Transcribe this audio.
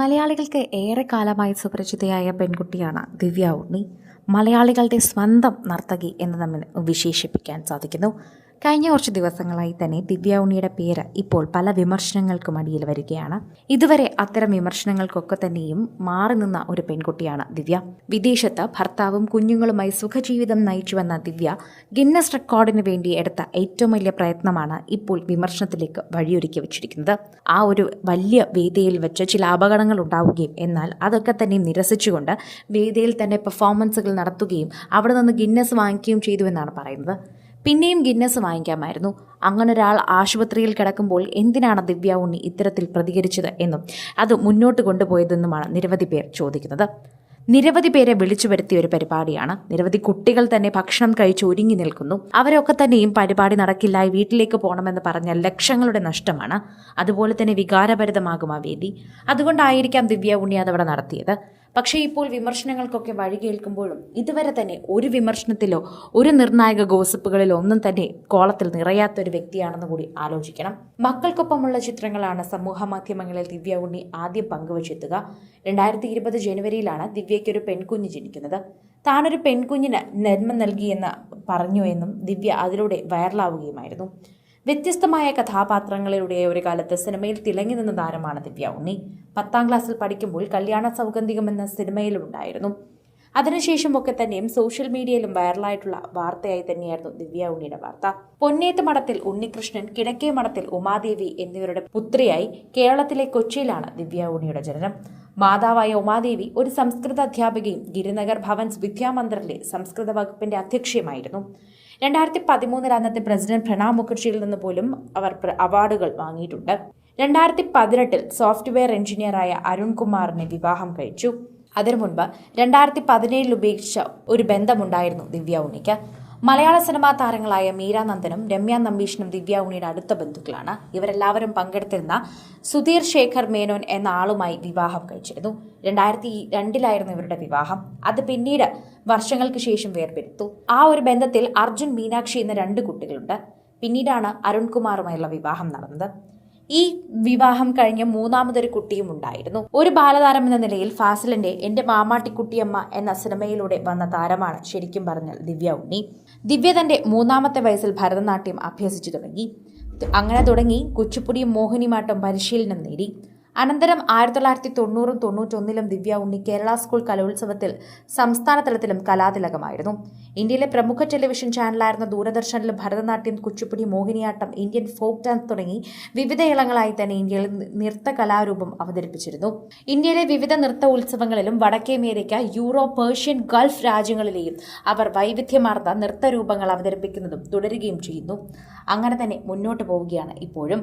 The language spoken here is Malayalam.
മലയാളികൾക്ക് ഏറെ കാലമായി സുപരിചിതയായ പെൺകുട്ടിയാണ് ദിവ്യ ഉണ്ണി. മലയാളികളുടെ സ്വന്തം നർത്തകി എന്ന് നമ്മൾ വിശേഷിപ്പിക്കാൻ സാധിക്കുന്നു. കഴിഞ്ഞ കുറച്ച് ദിവസങ്ങളായി തന്നെ ദിവ്യ ഉണ്ണിയുടെ പേര് ഇപ്പോൾ പല വിമർശനങ്ങൾക്കും അടിയിൽ വരികയാണ്. ഇതുവരെ അത്തരം വിമർശനങ്ങൾക്കൊക്കെ തന്നെയും മാറി നിന്ന ഒരു പെൺകുട്ടിയാണ് ദിവ്യ. വിദേശത്ത് ഭർത്താവും കുഞ്ഞുങ്ങളുമായി സുഖജീവിതം നയിച്ചുവെന്ന ദിവ്യ ഗിന്നസ് റെക്കോർഡിന് വേണ്ടി എടുത്ത ഏറ്റവും വലിയ പ്രയത്നമാണ് ഇപ്പോൾ വിമർശനത്തിലേക്ക് വഴിയൊരുക്കി വെച്ചിരിക്കുന്നത്. ആ ഒരു വലിയ വേദിയിൽ വെച്ച് ചില അപകടങ്ങൾ ഉണ്ടാവുകയും എന്നാൽ അതൊക്കെ തന്നെ നിരസിച്ചുകൊണ്ട് വേദിയിൽ തന്നെ പെർഫോമൻസുകൾ നടത്തുകയും അവിടെ നിന്ന് ഗിന്നസ് വാങ്ങിക്കുകയും ചെയ്തു എന്നാണ് പറയുന്നത്. പിന്നെയും ഗിന്നസ് വാങ്ങിക്കാമായിരുന്നു. അങ്ങനെ ഒരാൾ ആശുപത്രിയിൽ കിടക്കുമ്പോൾ എന്തിനാണ് ദിവ്യ ഉണ്ണി ഇത്തരത്തിൽ പ്രതികരിച്ചത് എന്നും അത് മുന്നോട്ട് കൊണ്ടുപോയതെന്നുമാണ് നിരവധി പേർ ചോദിക്കുന്നത്. നിരവധി പേരെ വിളിച്ചു വരുത്തിയ ഒരു പരിപാടിയാണ്. നിരവധി കുട്ടികൾ തന്നെ ഭക്ഷണം കഴിച്ച് ഒരുങ്ങി നിൽക്കുന്നു. അവരൊക്കെ തന്നെയും പരിപാടി നടക്കില്ല വീട്ടിലേക്ക് പോകണമെന്ന് പറഞ്ഞ ലക്ഷങ്ങളുടെ നഷ്ടമാണ്. അതുപോലെ തന്നെ വികാരഭരിതമാകും ആ വേദി. അതുകൊണ്ടായിരിക്കാം ദിവ്യ ഉണ്ണി അതവിടെ നടത്തിയത്. പക്ഷേ ഇപ്പോൾ വിമർശനങ്ങൾക്കൊക്കെ വഴി കേൾക്കുമ്പോഴും ഇതുവരെ തന്നെ ഒരു വിമർശനത്തിലോ ഒരു നിർണായക ഗോസിപ്പുകളിലോ ഒന്നും തന്നെ കോളത്തിൽ നിറയാത്ത ഒരു വ്യക്തിയാണെന്ന് കൂടി ആലോചിക്കണം. മക്കൾക്കൊപ്പമുള്ള ചിത്രങ്ങളാണ് സമൂഹ മാധ്യമങ്ങളിൽ ദിവ്യ ഉണ്ണി ആദ്യം പങ്കുവച്ചെത്തുക. രണ്ടായിരത്തി ഇരുപത് ജനുവരിയിലാണ് ദിവ്യയ്ക്ക് ഒരു പെൺകുഞ്ഞ് ജനിക്കുന്നത്. താനൊരു പെൺകുഞ്ഞിന് ജന്മം നൽകിയെന്ന് പറഞ്ഞു എന്നും ദിവ്യ അതിലൂടെ വൈറലാവുകയുമായിരുന്നു. വ്യത്യസ്തമായ കഥാപാത്രങ്ങളിലൂടെ ഒരു കാലത്ത് സിനിമയിൽ തിളങ്ങി നിന്ന താരമാണ് ദിവ്യ ഉണ്ണി. പത്താം ക്ലാസ്സിൽ പഠിക്കുമ്പോൾ കല്യാണ സൗഗന്ധികം എന്ന സിനിമയിലും ഉണ്ടായിരുന്നു അതിനുശേഷമൊക്കെ തന്നെയും സോഷ്യൽ മീഡിയയിലും വൈറലായിട്ടുള്ള വാർത്തയായി തന്നെയായിരുന്നു ദിവ്യ ഉണ്ണിയുടെ വാർത്ത. പൊന്നേത്ത് മഠത്തിൽ ഉണ്ണികൃഷ്ണൻ കിഴക്കേ മഠത്തിൽ ഉമാദേവി എന്നിവരുടെ പുത്രിയായി കേരളത്തിലെ കൊച്ചിയിലാണ് ദിവ്യ ഉണ്ണിയുടെ ജനനം. മാതാവായ ഉമാദേവി ഒരു സംസ്കൃത അധ്യാപികയും ഗിരിനഗർ ഭവൻസ് വിദ്യാമന്ദിറിലെ സംസ്കൃത വകുപ്പിന്റെ അധ്യക്ഷയുമായിരുന്നു. രണ്ടായിരത്തി പതിമൂന്നിൽ അന്നത്തെ പ്രസിഡന്റ് പ്രണാബ് മുഖർജിയിൽ നിന്ന് പോലും അവർ അവാർഡുകൾ വാങ്ങിയിട്ടുണ്ട്. രണ്ടായിരത്തി പതിനെട്ടിൽ സോഫ്റ്റ്വെയർ എഞ്ചിനീയറായ അരുൺകുമാറിനെ വിവാഹം കഴിച്ചു. അതിനു മുൻപ് രണ്ടായിരത്തി പതിനേഴിൽ ഉപേക്ഷിച്ച ഒരു ബന്ധമുണ്ടായിരുന്നു ദിവ്യ ഉണ്ണിക്ക്. മലയാള സിനിമാ താരങ്ങളായ മീര നന്ദനും രമ്യ നമ്പീഷനും ദിവ്യ ഉണ്ണിയുടെ അടുത്ത ബന്ധുക്കളാണ്. ഇവരെല്ലാവരും പങ്കെടുത്തിരുന്ന സുധീർ ശേഖർ മേനോൻ എന്ന ആളുമായി വിവാഹം കഴിച്ചിരുന്നു. രണ്ടായിരത്തി രണ്ടിലായിരുന്നു ഇവരുടെ വിവാഹം. അത് പിന്നീട് വർഷങ്ങൾക്ക് ശേഷം വേർപെടുത്തു ആ ഒരു ബന്ധത്തിൽ അർജുൻ മീനാക്ഷി എന്ന രണ്ട് കുട്ടികളുണ്ട്. പിന്നീടാണ് അരുൺകുമാറുമായുള്ള വിവാഹം നടന്നത്. ഈ വിവാഹം കഴിഞ്ഞ മൂന്നാമതൊരു കുട്ടിയും ഉണ്ടായിരുന്നു. ഒരു ബാലതാരം എന്ന നിലയിൽ ഫാസിലിന്റെ എന്റെ മാമാട്ടിക്കുട്ടിയമ്മ എന്ന സിനിമയിലൂടെ വന്ന താരമാണ് ശരിക്കും പറഞ്ഞാൽ ദിവ്യ ഉണ്ണി. ദിവ്യ തന്റെ മൂന്നാമത്തെ വയസ്സിൽ ഭരതനാട്യം അഭ്യസിച്ചു തുടങ്ങി. അങ്ങനെ തുടങ്ങി കുച്ചിപ്പുടിയും മോഹിനിമാട്ടം പരിശീലനം നേടി. അനന്തരം ആയിരത്തി തൊള്ളായിരത്തി തൊണ്ണൂറും തൊണ്ണൂറ്റൊന്നിലും ദിവ്യ ഉണ്ണി കേരള സ്കൂൾ കലോത്സവത്തിൽ സംസ്ഥാന തലത്തിലും കലാതിലകമായിരുന്നു. ഇന്ത്യയിലെ പ്രമുഖ ടെലിവിഷൻ ചാനലായിരുന്ന ദൂരദർശനിൽ Bharatanatyam Kuchipudi Mohiniyattam Indian folk dance തുടങ്ങി വിവിധ ഇളങ്ങളായി തന്നെ ഇന്ത്യയിൽ നൃത്ത കലാരൂപം അവതരിപ്പിച്ചിരുന്നു. ഇന്ത്യയിലെ വിവിധ നൃത്ത ഉത്സവങ്ങളിലും വടക്കേ അമേരിക്ക യൂറോപ്പ് പേർഷ്യൻ ഗൾഫ് രാജ്യങ്ങളിലെയും അവർ വൈവിധ്യമാർന്ന നൃത്തരൂപങ്ങൾ അവതരിപ്പിക്കുന്നതും തുടരുകയും ചെയ്യുന്നു. അങ്ങനെ തന്നെ മുന്നോട്ട് പോവുകയാണ് ഇപ്പോഴും.